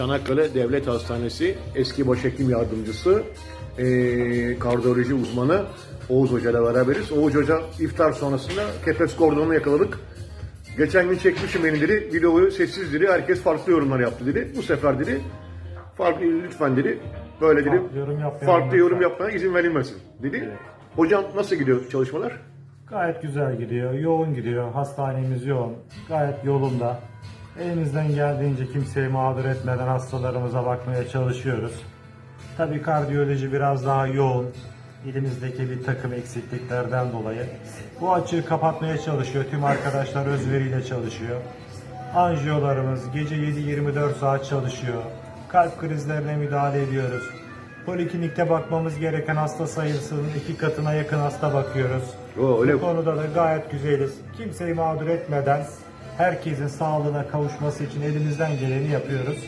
Çanakkale Devlet Hastanesi eski başhekim yardımcısı, eee kardiyoloji uzmanı Oğuz Hoca ile beraberiz. Oğuz Hoca iftar sonrasında kepes kordonunu yakaladık. Geçen gün çekmişim beni dedi, videoyu sessiz dedi, herkes farklı yorumlar yaptı dedi. Bu sefer dedi, farklı lütfen dedi, böyle dedi, Farklı yorum yapmayalım farklı lütfen. yorum yapmaya izin verilmesin dedi. Hocam nasıl gidiyor çalışmalar? Gayet güzel gidiyor, yoğun gidiyor. Hastanemiz yoğun, gayet yolunda. Elimizden geldiğince kimseyi mağdur etmeden hastalarımıza bakmaya çalışıyoruz. Tabii kardiyoloji biraz daha yoğun. Elimizdeki bir takım eksikliklerden dolayı. Bu açığı kapatmaya çalışıyor. Tüm arkadaşlar özveriyle çalışıyor. Anjiyolarımız gece 7-24 saat çalışıyor. Kalp krizlerine müdahale ediyoruz. Poliklinikte bakmamız gereken hasta sayısının iki katına yakın hasta bakıyoruz. Oo, öyle Bu konuda da gayet güzeliz. Kimseyi mağdur etmeden herkesin sağlığına kavuşması için elimizden geleni yapıyoruz.